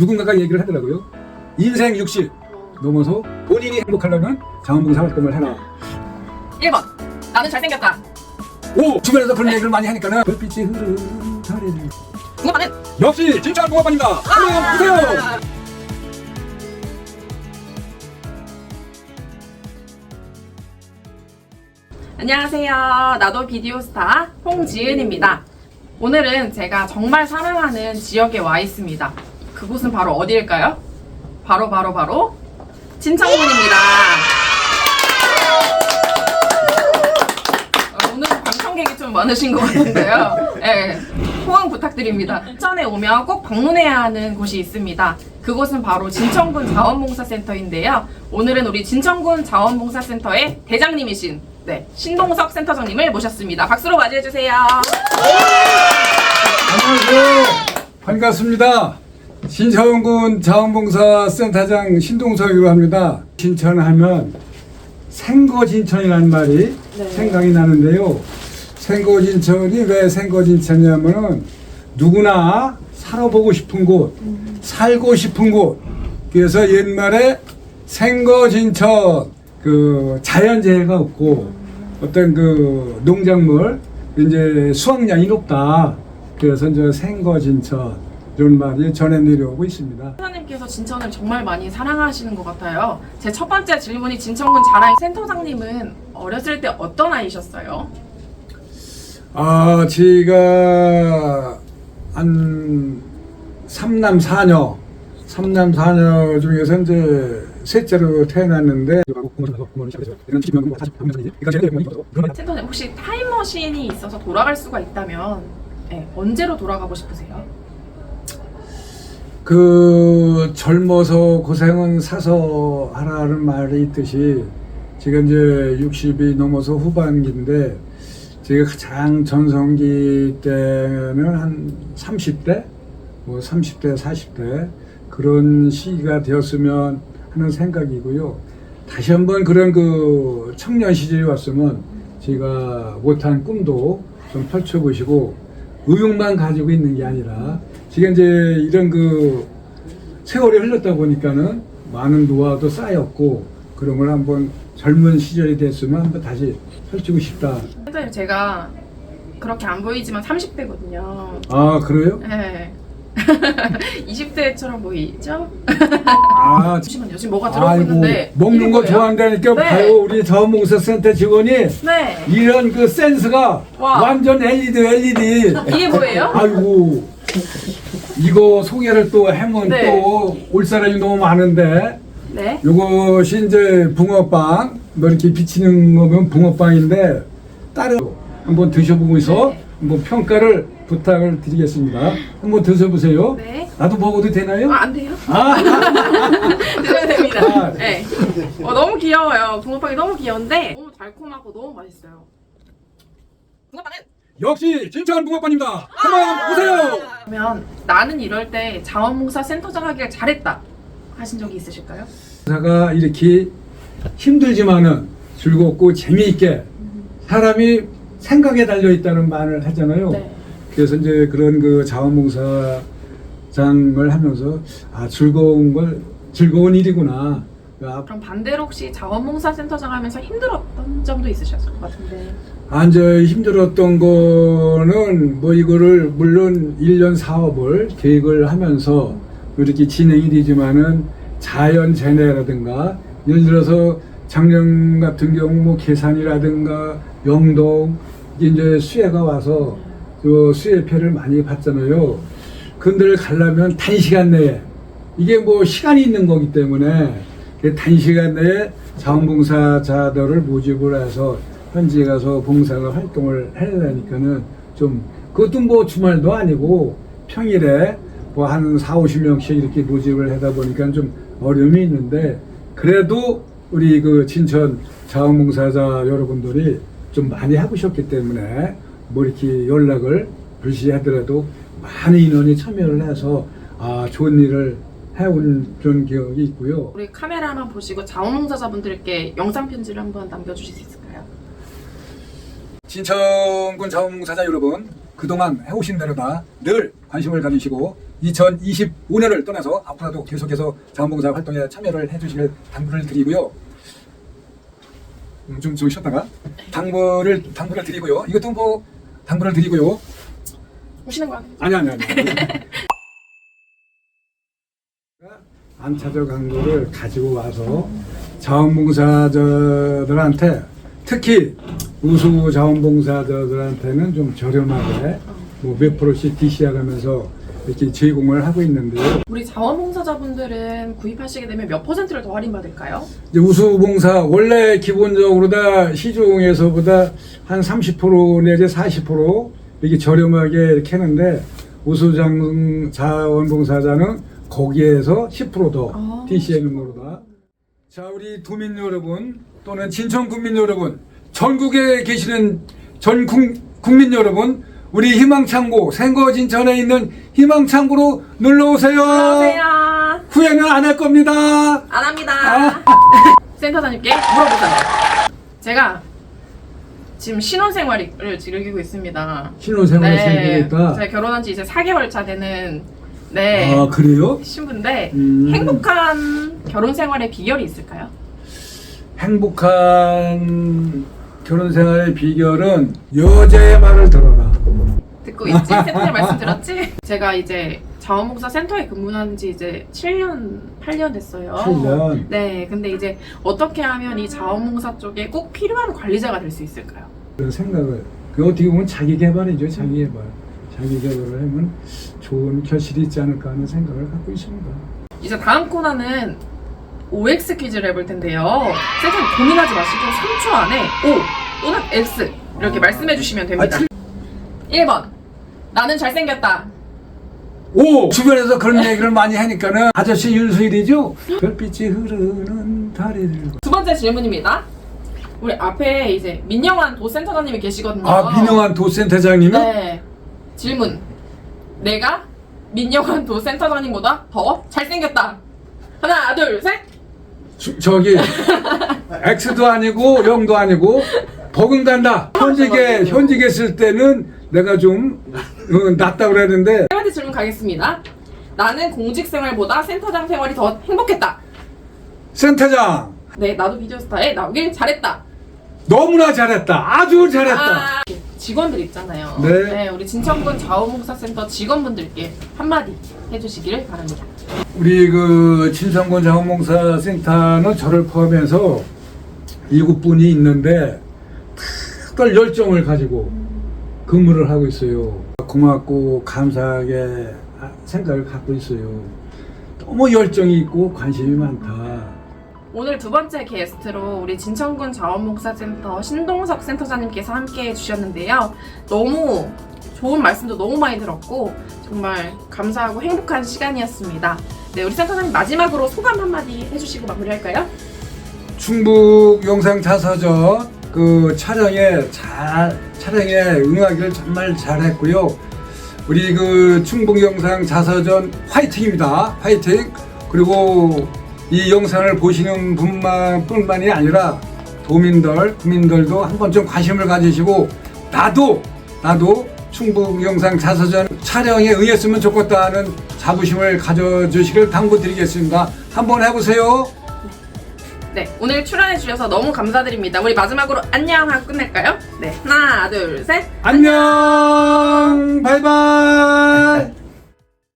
누군가가 얘기를 하더라고요. 인생 60 넘어서 본인이 행복하려면 자원봉사 활동을 해라. 1번 나는 잘생겼다 오 주변에서 그런 얘기를 많이 하니까는 별빛이 흐르는 달에는 붕어빵은 역시 진짜 붕어빵입니다. 한번 보세요. 안녕하세요. 나도 비디오 스타 홍지은입니다. 오늘은 제가 정말 사랑하는 지역에 와 있습니다. 그곳은 바로 어디일까요? 바로 바로 바로 진천군입니다. 어, 오늘 방청객이 좀 많으신 것 같은데요. 네, 호응 부탁드립니다. 인천에 오면 꼭 방문해야 하는 곳이 있습니다. 그곳은 바로 진천군 자원봉사센터인데요. 오늘은 우리 진천군 자원봉사센터의 대장님이신 네, 신동석 센터장님을 모셨습니다. 박수로 맞이해 주세요. 안녕하세요. 반갑습니다. 신천군 자원봉사 센터장 신동석이라고 합니다. 신천하면 생거진천이라는 말이 네. 생각이 나는데요. 생거진천이 왜 생거진천이냐면은 누구나 살아보고 싶은 곳, 살고 싶은 곳. 그래서 옛말에 생거진천 그 자연재해가 없고 어떤 그 농작물 이제 수확량이 높다. 그래서 이제 생거진천 말이 전해 내려오고 있습니다. 센터장님께서 진천을 정말 많이 사랑하시는 것 같아요. 제 첫 번째 질문이 진천군 자랑 센터장님은 어렸을 때 어떤 아이셨어요? 아, 제가 한 삼남 사녀, 삼남 사녀 중에서 이제 셋째로 태어났는데 센터장님 혹시 타임머신이 있어서 돌아갈 수가 있다면 네, 언제로 돌아가고 싶으세요? 그 젊어서 고생은 사서 하라는 말이 있듯이 제가 이제 60이 넘어서 후반기인데 제가 가장 전성기 때는 한 30대, 뭐 30대, 40대 그런 시기가 되었으면 하는 생각이고요. 다시 한번 그런 그 청년 시절이 왔으면 제가 못한 꿈도 좀 펼쳐보시고 의욕만 가지고 있는 게 아니라 지금 이제 이런 그 세월이 흘렀다 보니까는 많은 노하우도 쌓였고 그런 걸 한번 젊은 시절이 됐으면 한번 다시 펼치고 싶다. 센터장님 제가 그렇게 안 보이지만 30대거든요. 아 그래요? 네. 20대처럼 보이죠? 아 잠시만요. 지금 뭐가 들어오고 아이고 있는데 먹는 거? 좋아한다니까 네. 봐요 우리 자원봉사센터 직원이 네. 이런 그 센스가 와. 완전 LED LED. 이게 뭐예요? 아이고 이거 소개를 또 하면 네. 또 올 사람이 너무 많은데 네. 요것이 이제 붕어빵 뭐 이렇게 비치는 거면 붕어빵인데 다른 한번 드셔보면서 네. 한번 평가를 부탁을 드리겠습니다. 한번 드셔보세요. 네. 나도 먹어도 되나요? 아, 안 돼요? 아, 드셔야 됩니다. 아. 네. 어, 너무 귀여워요. 붕어빵이 너무 귀여운데 너무 달콤하고 너무 맛있어요. 붕어빵은 역시 진천 붕어빵입니다. 한번 보세요. 그러면 나는 이럴 때 자원봉사 센터장 하기를 잘했다 하신 적이 있으실까요? 자가 이렇게 힘들지만은 즐겁고 재미있게 사람이 생각에 달려 있다는 말을 하잖아요. 네. 그래서 이제 그런 그 자원봉사장을 하면서 아 즐거운 걸 즐거운 일이구나. 아, 그럼 반대로 혹시 자원봉사 센터장 하면서 힘들었던 점도 있으셨을 것 같은데. 앉아 힘들었던 거는 뭐 이거를 물론 1년 사업을 계획을 하면서 이렇게 진행이 되지만은 자연 재해라든가 예를 들어서 작년 같은 경우 뭐 계산이라든가 영동 이제 수해가 와서 그 피해를 많이 봤잖아요. 근데를 가려면 단시간 내에 이게 뭐 시간이 있는 거기 때문에 그 단시간 내에 자원봉사자들을 모집을 해서 현지에 가서 봉사가 활동을 하려니까는 좀 그것도 뭐 주말도 아니고 평일에 뭐 한 4, 50명씩 이렇게 모집을 하다 보니까 좀 어려움이 있는데 그래도 우리 그 진천 자원봉사자 여러분들이 좀 많이 해보셨기 때문에 뭐 이렇게 연락을 불시하더라도 많은 인원이 참여를 해서 아 좋은 일을 해온 그런 기억이 있고요. 우리 카메라만 보시고 자원봉사자분들께 영상 편지를 한번 남겨주실 수 있을까요? 진천군 자원봉사자 여러분 그동안 해오신 대로 다늘 관심을 가지시고 2025년을 떠나서 앞으로도 계속해서 자원봉사 활동에 참여를 해주시길 당부를 드리고요. 음, 좀, 좀 쉬었다가 당부를 당부를 드리고요. 이것도 뭐 당부를 드리고요. 오시는 거 아니에요? 아니 아니 아니. 안차적 강도를 가지고 와서 자원봉사자들한테 특히 우수 자원봉사자들한테는 좀 저렴하게 뭐 몇 프로씩 DC하면서 이렇게 제공을 하고 있는데요. 우리 자원봉사자분들은 구입하시게 되면 몇 퍼센트를 더 할인받을까요? 이제 우수봉사 원래 기본적으로 다 시중에서보다 한 30% 내지 40% 이렇게 저렴하게 이렇게 하는데 우수장 자원봉사자는 거기에서 10%더 아. DC하는 거로다. 자 우리 도민 여러분 또는 진천 국민 여러분 전국에 계시는 전 국, 국민 여러분 우리 희망창고 생거진천에 있는 희망창고로 놀러 오세요. 안녕하세요. 후회는 안 할 겁니다. 안 합니다. 아. 센터장님께 물어보세요. 제가 지금 신혼생활을 즐기고 있습니다. 신혼생활 네, 생기니까 제가 결혼한 지 이제 4개월 차 되는 네 아 그래요? 신부인데 음. 행복한 결혼 생활의 비결이 있을까요? 행복한 결혼 생활의 비결은 여자의 말을 들어라. 듣고 있지? 센터장 말씀 들었지? 제가 이제 자원봉사 센터에 근무한 지 이제 7년, 8년 됐어요. 8년. 네, 근데 이제 어떻게 하면 이 자원봉사 쪽에 꼭 필요한 관리자가 될 수 있을까요? 그런 생각을 그 어떻게 보면 자기 개발이죠. 자기 개발. 자기 개발을 하면 좋은 결실이 있지 않을까 하는 생각을 갖고 있습니다. 이제 다음 코너는 OX 퀴즈를 해볼 텐데요. 센터님 고민하지 마시고 3초 안에 O 또는 X 이렇게 말씀해 주시면 됩니다. 아, 틀- 1번 나는 잘생겼다. 오 주변에서 그런 얘기를 많이 하니까는 아저씨 윤수일이죠. 별빛이 흐르는 다리를. 두 번째 질문입니다. 우리 앞에 이제 민영환 도센터장님이 계시거든요. 아 민영환 도센터장님이 네. 질문. 내가 민영환 도센터장님보다 더 잘생겼다. 하나, 둘, 셋. 주- 저기 X도 아니고 0도 아니고 버금간다. 현직에 현직에 있을 때는 내가 좀 어, 낫다고 그랬는데 세 번째 질문 가겠습니다. 나는 공직 생활보다 센터장 생활이 더 행복했다. 센터장 네, 나도 비디오스타에 나오길 잘했다. 너무나 잘했다. 아주 잘했다. 아, 직원들 있잖아요. 네. 우리 진천군 자원봉사센터 직원분들께 한마디 해주시기를 바랍니다. 우리 그 진성군 자원봉사 센터는 저를 포함해서 일곱 분이 있는데 특별 열정을 가지고 근무를 하고 있어요. 고맙고 감사하게 생각을 갖고 있어요. 너무 열정이 있고 관심이 많다. 오늘 두 번째 게스트로 우리 진천군 자원봉사센터 신동석 센터장님께서 함께 해주셨는데요. 너무 좋은 말씀도 너무 많이 들었고 정말 감사하고 행복한 시간이었습니다. 네, 우리 센터장님 마지막으로 소감 한마디 해주시고 마무리할까요? 충북 영상 자서전 그 촬영에 잘 촬영에 응하기를 정말 잘했고요. 우리 그 충북 영상 자서전 화이팅입니다. 화이팅. 그리고 이 영상을 보시는 분만 뿐만이 아니라 도민들, 국민들도 한번 좀 관심을 가지시고 나도 나도 충북 영상 자서전 촬영에 응했으면 좋겠다 하는 자부심을 가져주시길 당부드리겠습니다. 한번 해보세요. 네, 오늘 출연해주셔서 너무 감사드립니다. 우리 마지막으로 안녕 하고 끝낼까요? 네, 하나, 둘, 셋. 안녕 바이바이